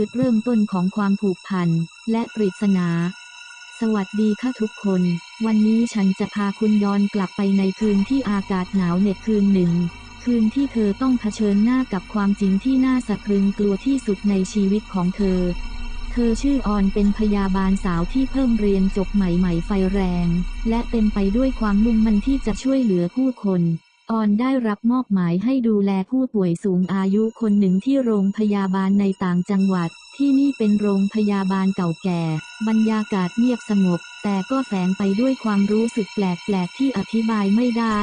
จุดเริ่มต้นของความผูกพันและปริศนา สวัสดีค่ะทุกคน วันนี้ฉันจะพาคุณย้อนกลับไปในคืนที่อากาศหนาวเหน็ดคืนหนึ่ง คืนที่เธอต้องเผชิญหน้ากับความจริงที่น่าสะพรึงกลัวที่สุดในชีวิตของเธอ เธอชื่อออนเป็นพยาบาลสาวที่เพิ่งเรียนจบใหม่ๆไฟแรง และเต็มไปด้วยความมุ่งมั่นที่จะช่วยเหลือผู้คน ออนได้รับมอบหมายให้ดูแลผู้ป่วยสูงอายุคนหนึ่งที่โรงพยาบาลในต่างจังหวัด ที่นี่เป็นโรงพยาบาลเก่าแก่ บรรยากาศเงียบสงบ แต่ก็แฝงไปด้วยความรู้สึกแปลกๆที่อธิบายไม่ได้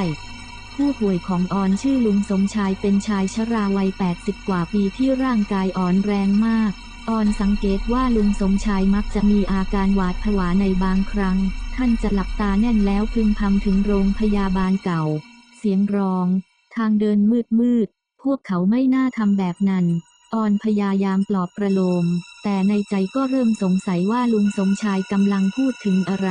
ผู้ป่วยของออนชื่อลุงสมชายเป็นชายชราวัย 80 กว่าปีที่ร่างกายอ่อนแรงมากออนสังเกตว่าลุงสมชายมักจะมีอาการหวาดผวาในบางครั้ง ท่านจะหลับตาแน่นแล้วพึมพำถึงโรงพยาบาลเก่า สียงร้อง ทางเดินมืดมืด พวกเขาไม่น่าทำแบบนั้น ออนพยายามปลอบประโลม แต่ในใจก็เริ่มสงสัยว่าลุงสมชายกำลังพูดถึงอะไร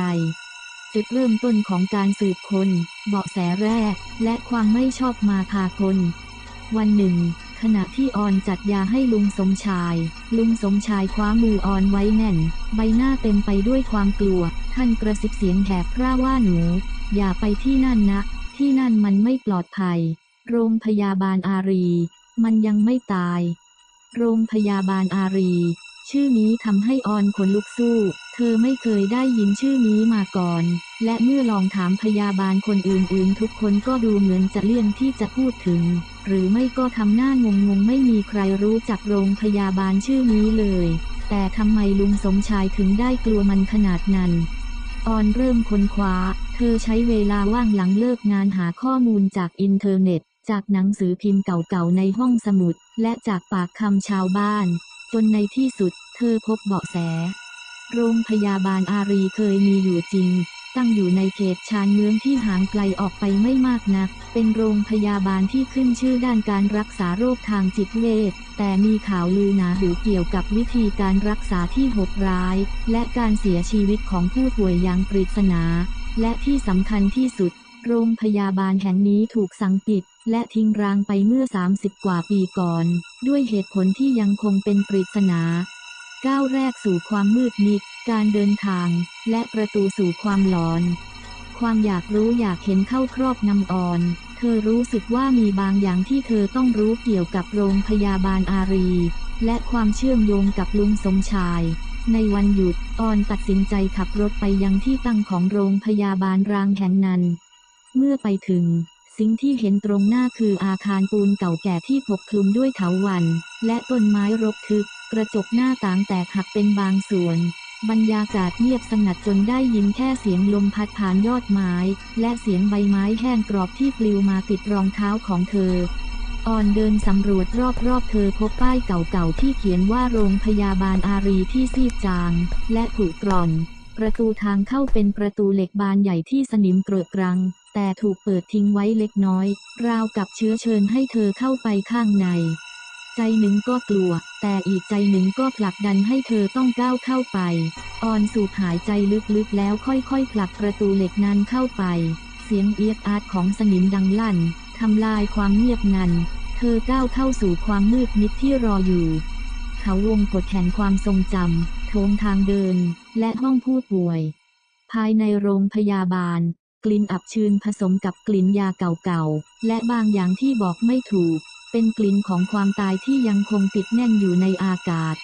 จุดเริ่มต้นของการสืบคนเบาะแสแรก และความไม่ชอบมาพากลวันหนึ่ง ขณะที่ออนจัดยาให้ลุงสมชาย ลุงสมชายคว้ามือออนไว้แน่น ใบหน้าเต็มไปด้วยความกลัว ท่านกระซิบเสียงแหบพร่าว่าหนู อย่าไปที่นั่นนะ ที่นั่นมันไม่ปลอดภัย โรงพยาบาลอารี มันยังไม่ตาย โรงพยาบาลอารี ชื่อนี้ทำให้ออนขนลุกสู้ เธอไม่เคยได้ยินชื่อนี้มาก่อน และเมื่อลองถามพยาบาลคนอื่นๆ ทุกคนก็ดูเหมือนจะเลี่ยงที่จะพูดถึง หรือไม่ก็ทำหน้างงๆไม่มีใครรู้จักโรงพยาบาลชื่อนี้เลย แต่ทำไมลุงสมชายถึงได้กลัวมันขนาดนั้น ออนเริ่มค้นคว้า เธอใช้เวลาว่างหลังเลิกงานหาข้อมูลจากอินเทอร์เน็ต จากหนังสือพิมพ์เก่าๆในห้องสมุด และจากปากคำชาวบ้าน จนในที่สุด เธอพบเบาะแส โรงพยาบาลอารีเคยมีอยู่จริง ตั้งอยู่ในเขตชานเมืองที่ห่างไกลออกไปไม่มากนัก เป็นโรงพยาบาลที่ขึ้นชื่อด้านการรักษาโรคทางจิตเวช แต่มีข่าวลือหนาหูเกี่ยวกับวิธีการรักษาที่โหดร้าย และการเสียชีวิตของผู้ป่วยอย่างปริศนา และที่สำคัญที่สุด โรงพยาบาลแห่งนี้ถูกสั่งปิดและทิ้งร้างไปเมื่อ 30 กว่าปีก่อน ด้วยเหตุผลที่ยังคงเป็นปริศนา ก้าวแรกสู่ความมืดมิด การเดินทาง และประตูสู่ความหลอน ความอยากรู้อยากเห็นเข้าครอบนำอ่อน เธอรู้สึกว่ามีบางอย่างที่เธอต้องรู้เกี่ยวกับโรงพยาบาลอารี และความเชื่อมโยงกับลุงสมชาย ในวันหยุดออนตัดสินใจขับรถไปยังที่ตั้งของโรงพยาบาลรางแห่งนั้น เมื่อไปถึงสิ่งที่เห็นตรงหน้าคืออาคารปูนเก่าแก่ที่ปกคลุมด้วยเถาวัลย์และต้นไม้รกทึกกระจกหน้าต่างแตกหักเป็นบางส่วน บรรยากาศเงียบสงัดจนได้ยินแค่เสียงลมพัดผ่านยอดไม้ และเสียงใบไม้แห้งกรอบที่ปลิวมาติดรองเท้าของเธออ่อนเดินสำรวจรอบๆ เธอพบป้ายเก่าๆ ที่เขียนว่าโรงพยาบาลอารีที่ซีดจาง และผุกร่อน ประตูทางเข้าเป็นประตูเหล็กบานใหญ่ที่สนิมเกรอะกรัง แต่ถูกเปิดทิ้งไว้เล็กน้อย ราวกับเชื้อเชิญให้เธอเข้าไปข้างใน ใจหนึ่งก็กลัว แต่อีกใจหนึ่งก็ผลักดันให้เธอต้องก้าวเข้าไป ออนสูดหายใจลึกๆแล้วค่อยๆผลักประตูเหล็กนั้นเข้าไป เสียงเอียดอาร์ตของสนิมดังลั่นทำลายความเงียบงัน เธอก้าวเข้าสู่ความมืดมิดที่รออยู่ เขาวงกดแห่งความทรงจำโถงทางเดิน และห้องผู้ป่วย ภายในโรงพยาบาล กลิ่นอับชื้นผสมกับกลิ่นยาเก่าๆ และบางอย่างที่บอกไม่ถูก เป็นกลิ่นของความตายที่ยังคงติดแน่นอยู่ในอากาศ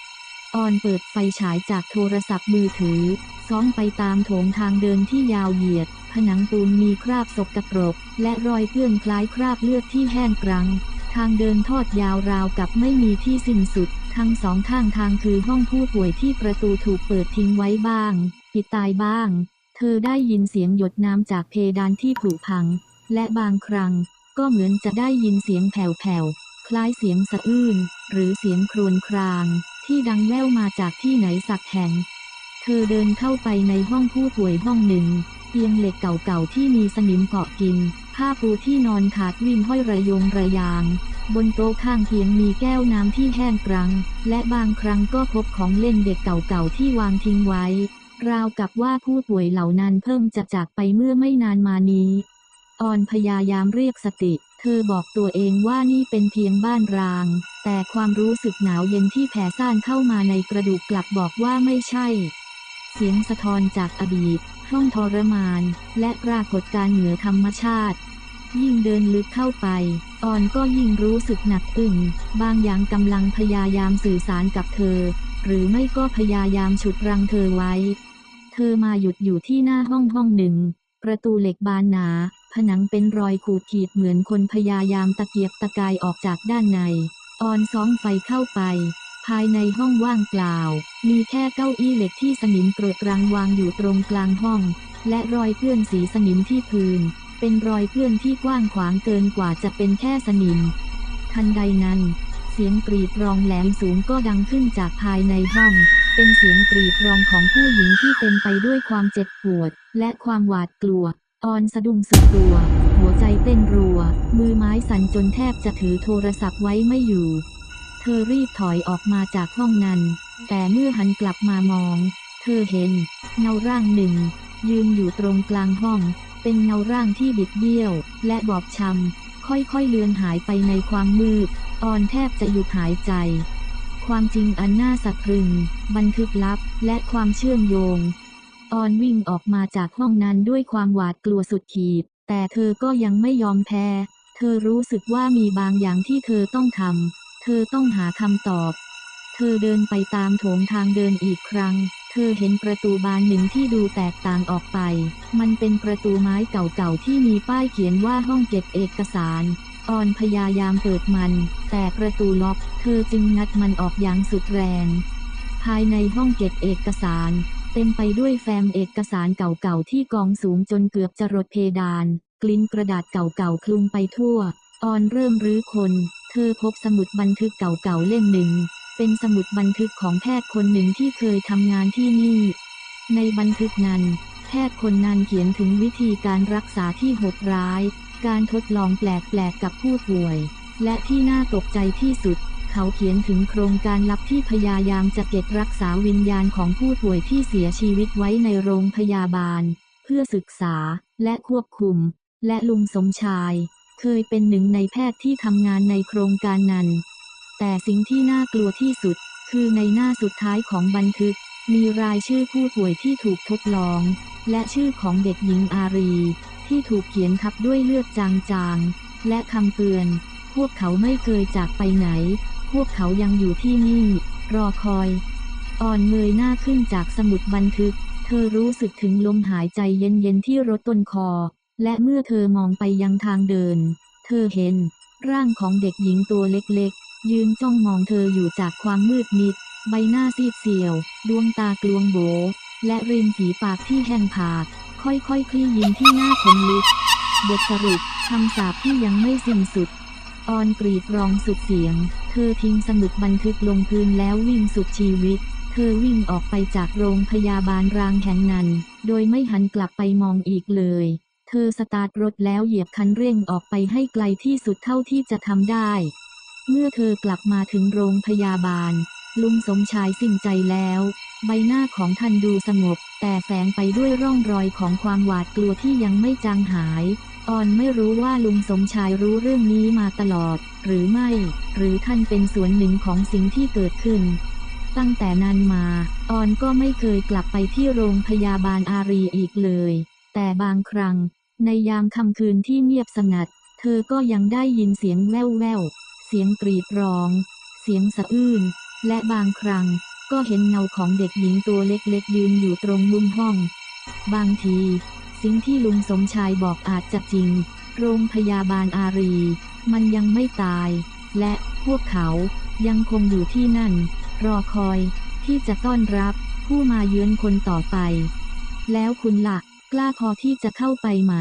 ออนเปิดไฟฉายจากโทรศัพท์มือถือซ้องไปตามโถงทางเดินที่ยาวเหยียด ผนังปูนมีคราบสกปรก และรอยเปื้อนคล้ายคราบเลือดที่แห้งกรัง ทางเดินทอดยาวราวกับไม่มีที่สิ้นสุด ทั้งสองข้างทางคือห้องผู้ป่วยที่ประตูถูกเปิดทิ้งไว้บ้าง ปิดตายบ้าง เธอได้ยินเสียงหยดน้ำจากเพดานที่ผุพัง และบางครั้งก็เหมือนจะได้ยินเสียงแผ่วๆ ล้ายเสียงสะอื้นหรือเสียงครวญคราง ที่ดังแว่วมาจากที่ไหนสักแห่ง เธอเดินเข้าไปในห้องผู้ป่วยห้องหนึ่ง เตียงเหล็กเก่าๆที่มีสนิมเกาะกิน ผ้าปูที่นอนขาดวิ่นห้อยระยงระยาง บนโต๊ะข้างเตียงมีแก้วน้ำที่แห้งกรัง และบางครั้งก็พบของเล่นเด็กเก่าๆที่วางทิ้งไว้ ราวกับว่าผู้ป่วยเหล่านั้นเพิ่งจะจากไปเมื่อไม่นานมานี้ ออนพยายามเรียกสติ เธอบอกตัวเองว่านี่เป็นเพียงบ้านร้าง แต่ความรู้สึกหนาวเย็นที่แผ่ซ่านเข้ามาในกระดูกกลับบอกว่าไม่ใช่ เสียงสะท้อนจากอดีต ห้องทรมาน และปรากฏการณ์เหนือธรรมชาติ ยิ่งเดินลึกเข้าไป ออนก็ยิ่งรู้สึกหนักอึ้งบางอย่างกำลังพยายามสื่อสารกับเธอ หรือไม่ก็พยายามฉุดรั้งเธอไว้ เธอมาหยุดอยู่ที่หน้าห้องห้องหนึ่ง ประตูเหล็กบานหนา ผนังเป็นรอยขูดขีดเหมือนคนพยายามตะเกียกตะกายออกจากด้านใน ออนซ้องไฟเข้าไป ภายในห้องว่างเปล่า มีแค่เก้าอี้เหล็กที่สนิมเกรดรังวางอยู่ตรงกลางห้อง และรอยเปื้อนสีสนิมที่พื้น เป็นรอยเปื้อนที่กว้างขวางเกินกว่าจะเป็นแค่สนิม ทันใดนั้น เสียงกรีดร้องแหลมสูงก็ดังขึ้นจากภายในห้องเป็นเสียงกรีดร้องของผู้หญิงที่เต็มไปด้วยความเจ็บปวด และความหวาดกลัว ออนสะดุ้งสุดตัว หัวใจเต้นรัว มือไม้สั่นจนแทบจะถือโทรศัพท์ไว้ไม่อยู่ เธอรีบถอยออกมาจากห้องนั้น แต่เมื่อหันกลับมามอง เธอเห็น เงาร่างหนึ่ง ยืนอยู่ตรงกลางห้อง เป็นเงาร่างที่บิดเบี้ยว และบอบช้ำค่อยๆเลือนหายไปในความมืด ออนแทบจะหยุดหายใจ ความจริงอันน่าสะพรึง บันทึกลับและความเชื่อมโยง ออนวิ่งออกมาจากห้องนั้นด้วยความหวาดกลัวสุดขีด แต่เธอก็ยังไม่ยอมแพ้ เธอรู้สึกว่ามีบางอย่างที่เธอต้องทำ เธอต้องหาคำตอบ เธอเดินไปตามโถงทางเดินอีกครั้ง เธอเห็นประตูบานหนึ่งที่ดูแตกต่างออกไป มันเป็นประตูไม้เก่าๆที่มีป้ายเขียนว่าห้องเก็บเอกสารออนพยายามเปิดมัน แต่ประตูล็อก เธอจึงงัดมันออกอย่างสุดแรง ภายในห้องเก็บเอกสาร เต็มไปด้วยแฟ้มเอกสารเก่าๆที่กองสูงจนเกือบจะรดเพดาน กลิ้นกระดาษเก่าๆคลุมไปทั่ว ออนเริ่มรื้อคน เธอพบสมุดบันทึกเก่าๆเล่มหนึ่ง เป็นสมุดบันทึกของแพทย์คนหนึ่งที่เคยทำงานที่นี่ ในบันทึกนั้น แพทย์คนนั้นเขียนถึงวิธีการรักษาที่โหดร้าย การทดลองแปลกๆกับผู้ป่วย และที่น่าตกใจที่สุด เขาเขียนถึงโครงการลับที่พยายามจะเก็บรักษาวิญญาณของผู้ป่วยที่เสียชีวิตไว้ในโรงพยาบาล เพื่อศึกษาและควบคุม และลุงสมชาย เคยเป็นหนึ่งในแพทย์ที่ทำงานในโครงการนั้น แต่สิ่งที่น่ากลัวที่สุด คือในหน้าสุดท้ายของบันทึก มีรายชื่อผู้ป่วยที่ถูกทดลอง และชื่อของเด็กหญิงอารี ที่ถูกเขียนทับด้วยเลือดจางๆและคำเตือนพวกเขาไม่เคยจากไปไหน พวกเขายังอยู่ที่นี่ รอคอย อ่อนเงยหน้าขึ้นจากสมุดบันทึก เธอรู้สึกถึงลมหายใจเย็นๆที่รถต้นคอ และเมื่อเธอมองไปยังทางเดิน เธอเห็น ร่างของเด็กหญิงตัวเล็กๆ ยืนจ้องมองเธออยู่จากความมืดมิด ใบหน้าซีดเซียว ดวงตากลวงโบ และริมฝีปากที่แห้งผากค่อยๆคคลี่ยิ้มที่หน้าขนลุกบทสรุปคำสาปที่ยังไม่สิ้นสุด ออนกรีดร้องสุดเสียง เธอทิ้งสมุดบันทึกลงพื้นแล้ววิ่งสุดชีวิต เธอวิ่งออกไปจากโรงพยาบาลรางแห่งนั้น โดยไม่หันกลับไปมองอีกเลย เธอสตาร์ทรถแล้วเหยียบคันเร่งออกไปให้ไกลที่สุดเท่าที่จะทำได้ เมื่อเธอกลับมาถึงโรงพยาบาล ลุงสมชายสิ้นใจแล้ว ใบหน้าของท่านดูสงบ แต่แฝงไปด้วยร่องรอยของความหวาดกลัวที่ยังไม่จางหาย ออนไม่รู้ว่าลุงสมชายรู้เรื่องนี้มาตลอด หรือไม่ หรือท่านเป็นส่วนหนึ่งของสิ่งที่เกิดขึ้น ตั้งแต่นั้นมา ออนก็ไม่เคยกลับไปที่โรงพยาบาลอารีอีกเลย แต่บางครั้ง ในยามค่ำคืนที่เงียบสงัด เธอก็ยังได้ยินเสียงแว่วแววๆเสียงกรีดร้อง เสียงสะอื้น และบางครั้งก็เห็นเงาของเด็กหญิงตัวเล็กๆยืนอยู่ตรงมุมห้อง บางที สิ่งที่ลุงสมชายบอกอาจจะจริง โรงพยาบาลอารี มันยังไม่ตาย และพวกเขายังคงอยู่ที่นั่น รอคอยที่จะต้อนรับผู้มาเยือนคนต่อไป แล้วคุณละ่ะ กล้าพอที่จะเข้าไปไหม